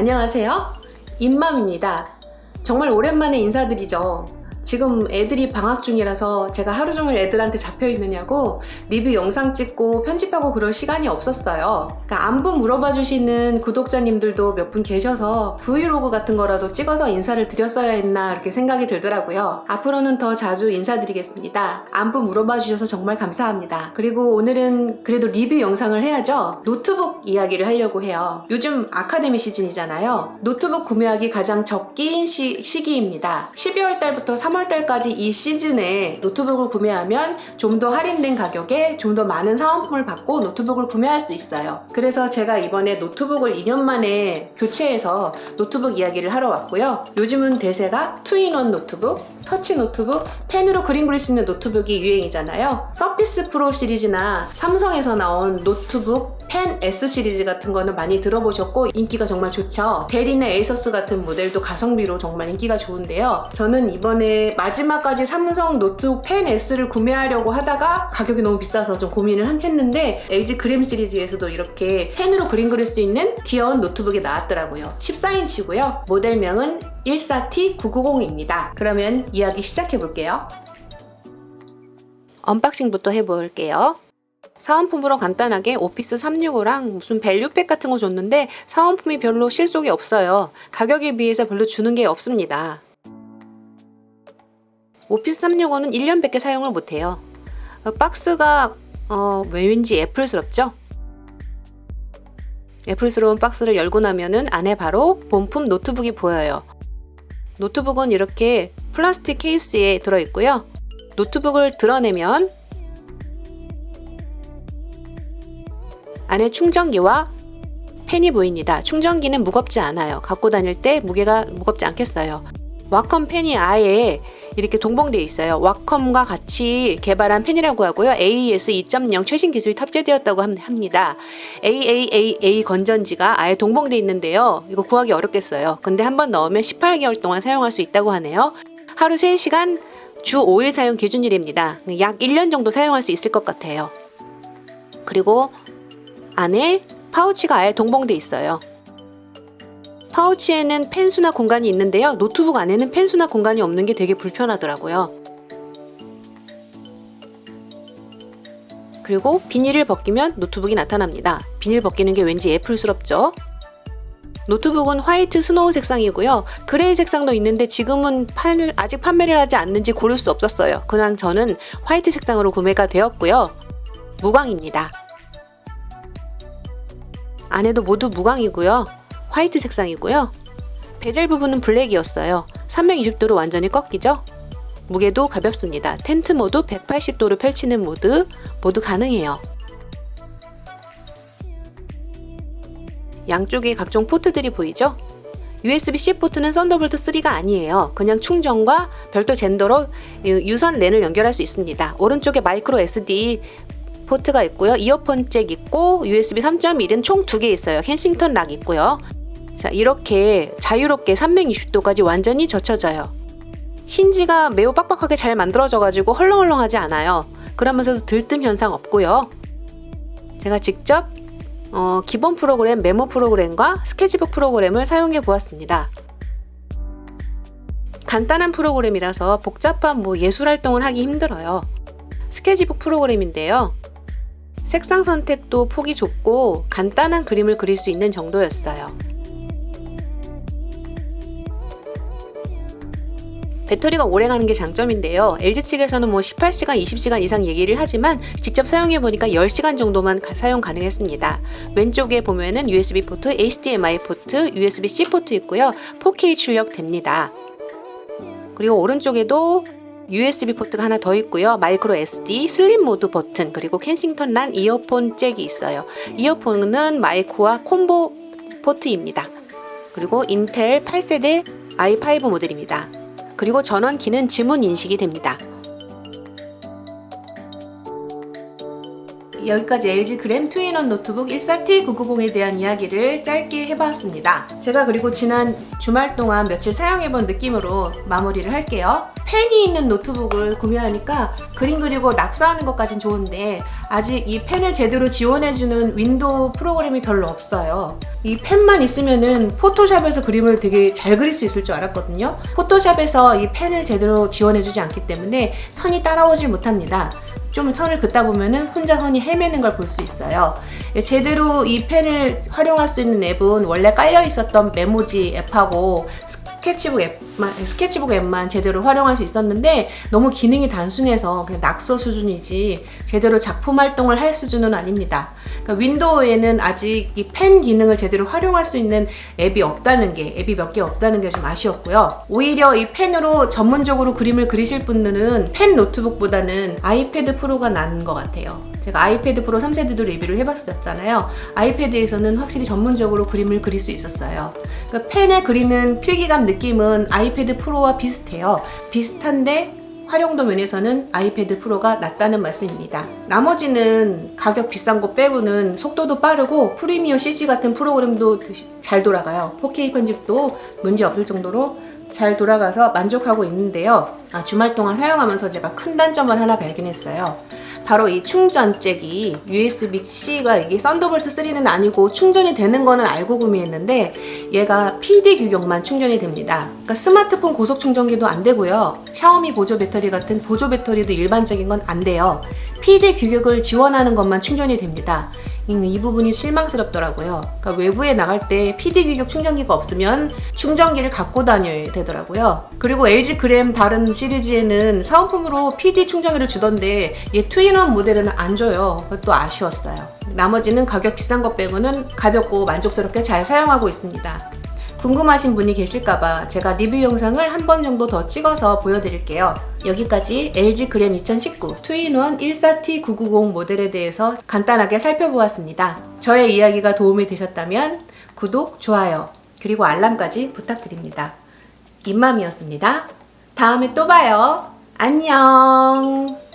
안녕하세요. 임맘입니다. 정말 오랜만에 인사드리죠. 지금 애들이 방학 중이라서 제가 하루 종일 애들한테 잡혀 있느냐고 리뷰 영상 찍고 편집하고 그럴 시간이 없었어요. 그러니까 안부 물어봐 주시는 구독자님들도 몇 분 계셔서 브이로그 같은 거라도 찍어서 인사를 드렸어야 했나 이렇게 생각이 들더라고요. 앞으로는 더 자주 인사드리겠습니다. 안부 물어봐 주셔서 정말 감사합니다. 그리고 오늘은 그래도 리뷰 영상을 해야죠. 노트북 이야기를 하려고 해요. 요즘 아카데미 시즌이잖아요. 노트북 구매하기 가장 적기인 시, 시기입니다. 12월 달부터 3월 달까지 이 시즌에 노트북을 구매하면 좀 더 할인된 가격에 좀 더 많은 사은품을 받고 노트북을 구매할 수 있어요. 그래서 제가 이번에 노트북을 2년 만에 교체해서 노트북 이야기를 하러 왔고요. 요즘은 대세가 2인원 노트북, 터치 노트북, 펜으로 그림 그릴 수 있는 노트북이 유행이잖아요. 서피스 프로 시리즈나 삼성에서 나온 노트북 펜 S 시리즈 같은 거는 많이 들어보셨고 인기가 정말 좋죠. 데리나 에이서스 같은 모델도 가성비로 정말 인기가 좋은데요. 저는 이번에 마지막까지 삼성 노트북 펜 S를 구매하려고 하다가 가격이 너무 비싸서 좀 고민을 한- 했는데 LG 그램 시리즈에서도 이렇게 펜으로 그림 그릴 수 있는 귀여운 노트북이 나왔더라고요. 14인치고요. 모델명은 14T990입니다. 그러면 이야기 시작해 볼게요. 언박싱부터 해볼게요. 사은품으로 간단하게 오피스 365랑 무슨 밸류팩 같은 거 줬는데 사은품이 별로 실속이 없어요. 가격에 비해서 별로 주는 게 없습니다. 오피스 365는 1년밖에 사용을 못해요. 어, 박스가 어, 왠지 애플스럽죠? 애플스러운 박스를 열고 나면은 안에 바로 본품 노트북이 보여요. 노트북은 이렇게 플라스틱 케이스에 들어있고요. 노트북을 드러내면 안에 충전기와 펜이 보입니다. 충전기는 무겁지 않아요. 갖고 다닐 때 무게가 무겁지 않겠어요. 와컴 펜이 아예 이렇게 동봉되어 있어요. 와컴과 같이 개발한 펜이라고 하고요. AES 2.0 최신 기술이 탑재되었다고 함- 합니다. AAAA 건전지가 아예 동봉되어 있는데요. 이거 구하기 어렵겠어요. 근데 한번 넣으면 18개월 동안 사용할 수 있다고 하네요. 하루 3시간 주 5일 사용 기준일입니다. 약 1년 정도 사용할 수 있을 것 같아요. 그리고 안에 파우치가 아예 동봉돼 있어요. 파우치에는 펜수나 공간이 있는데요. 노트북 안에는 펜수나 공간이 없는 게 되게 불편하더라고요. 그리고 비닐을 벗기면 노트북이 나타납니다. 비닐 벗기는 게 왠지 애플스럽죠? 노트북은 화이트 스노우 색상이고요. 그레이 색상도 있는데 지금은 판, 아직 판매를 하지 않는지 고를 수 없었어요. 그냥 저는 화이트 색상으로 구매가 되었고요. 무광입니다. 안에도 모두 무광이고요. 화이트 색상이고요. 베젤 부분은 블랙이었어요. 360도로 완전히 꺾이죠? 무게도 가볍습니다. 텐트 모드 180도로 펼치는 모드 모두 가능해요. 양쪽에 각종 포트들이 보이죠? USB-C 포트는 썬더볼트 3가 아니에요. 그냥 충전과 별도 젠더로 유선 랜을 연결할 수 있습니다. 오른쪽에 마이크로 SD 포트가 있고요. 이어폰 잭 있고 USB 3.1은 총 두 개 있어요. 켄싱턴 락 있고요. 자, 이렇게 자유롭게 360도까지 완전히 젖혀져요. 힌지가 매우 빡빡하게 잘 만들어져 가지고 헐렁헐렁하지 않아요. 그러면서도 들뜸 현상 없고요. 제가 직접 어, 기본 프로그램 메모 프로그램과 스케치북 프로그램을 사용해 보았습니다. 간단한 프로그램이라서 복잡한 뭐 예술 활동을 하기 힘들어요. 스케치북 프로그램인데요. 색상 선택도 폭이 좁고 간단한 그림을 그릴 수 있는 정도였어요. 배터리가 오래 가는 게 장점인데요. LG 측에서는 뭐 18시간, 20시간 이상 얘기를 하지만 직접 사용해 보니까 10시간 정도만 가- 사용 가능했습니다. 왼쪽에 보면은 USB 포트, HDMI 포트, USB-C 포트 있고요. 4K 출력 됩니다. 그리고 오른쪽에도 USB 포트가 하나 더 있고요. 마이크로 SD, 슬림 모드 버튼, 그리고 켄싱턴 란 이어폰 잭이 있어요. 이어폰은 마이크와 콤보 포트입니다. 그리고 인텔 8세대 i5 모델입니다. 그리고 전원키는 지문 인식이 됩니다. 여기까지 LG 그램 2인원 노트북 14T990에 대한 이야기를 짧게 해봤습니다. 제가 그리고 지난 주말 동안 며칠 사용해본 느낌으로 마무리를 할게요. 펜이 있는 노트북을 구매하니까 그림 그리고 낙서하는 것까진 좋은데 아직 이 펜을 제대로 지원해주는 윈도우 프로그램이 별로 없어요. 이 펜만 있으면은 포토샵에서 그림을 되게 잘 그릴 수 있을 줄 알았거든요. 포토샵에서 이 펜을 제대로 지원해주지 않기 때문에 선이 따라오질 못합니다. 좀 선을 긋다 보면은 혼자 선이 헤매는 걸 볼 수 있어요. 예, 제대로 이 펜을 활용할 수 있는 앱은 원래 깔려 있었던 메모지 앱하고 스케치북 앱만, 스케치북 앱만 제대로 활용할 수 있었는데 너무 기능이 단순해서 그냥 낙서 수준이지 제대로 작품 활동을 할 수준은 아닙니다. 그러니까 윈도우에는 아직 이 펜 기능을 제대로 활용할 수 있는 앱이 없다는 게 앱이 몇 개 없다는 게 좀 아쉬웠고요. 오히려 이 펜으로 전문적으로 그림을 그리실 분들은 펜 노트북보다는 아이패드 프로가 나은 것 같아요. 제가 아이패드 프로 3세대도 리뷰를 해봤었잖아요. 아이패드에서는 확실히 전문적으로 그림을 그릴 수 있었어요. 그러니까 펜에 그리는 필기감 느낌은 아이패드 프로와 비슷해요. 비슷한데 활용도 면에서는 아이패드 프로가 낫다는 말씀입니다. 나머지는 가격 비싼 거 빼고는 속도도 빠르고 프리미어 CG 같은 프로그램도 잘 돌아가요. 4K 편집도 문제 없을 정도로 잘 돌아가서 만족하고 있는데요. 아, 주말 동안 사용하면서 제가 큰 단점을 하나 발견했어요. 바로 이 충전잭이 USB-C가 이게 썬더볼트 3는 아니고 충전이 되는 거는 알고 구매했는데 얘가 PD 규격만 충전이 됩니다. 그러니까 스마트폰 고속 충전기도 안 되고요. 샤오미 보조 배터리 같은 보조 배터리도 일반적인 건 안 돼요. PD 규격을 지원하는 것만 충전이 됩니다. 이, 이 부분이 실망스럽더라고요. 그러니까 외부에 나갈 때 PD 규격 충전기가 없으면 충전기를 갖고 다녀야 되더라고요. 그리고 LG 그램 다른 시리즈에는 사은품으로 PD 충전기를 주던데 얘 투인원 모델은 안 줘요. 그것도 아쉬웠어요. 나머지는 가격 비싼 것 빼고는 가볍고 만족스럽게 잘 사용하고 있습니다. 궁금하신 분이 계실까봐 제가 리뷰 영상을 한 번 정도 더 찍어서 보여드릴게요. 여기까지 LG 그램 2019 2in1 14T990 모델에 대해서 간단하게 살펴보았습니다. 저의 이야기가 도움이 되셨다면 구독, 좋아요, 그리고 알람까지 부탁드립니다. 입맘이었습니다. 다음에 또 봐요. 안녕!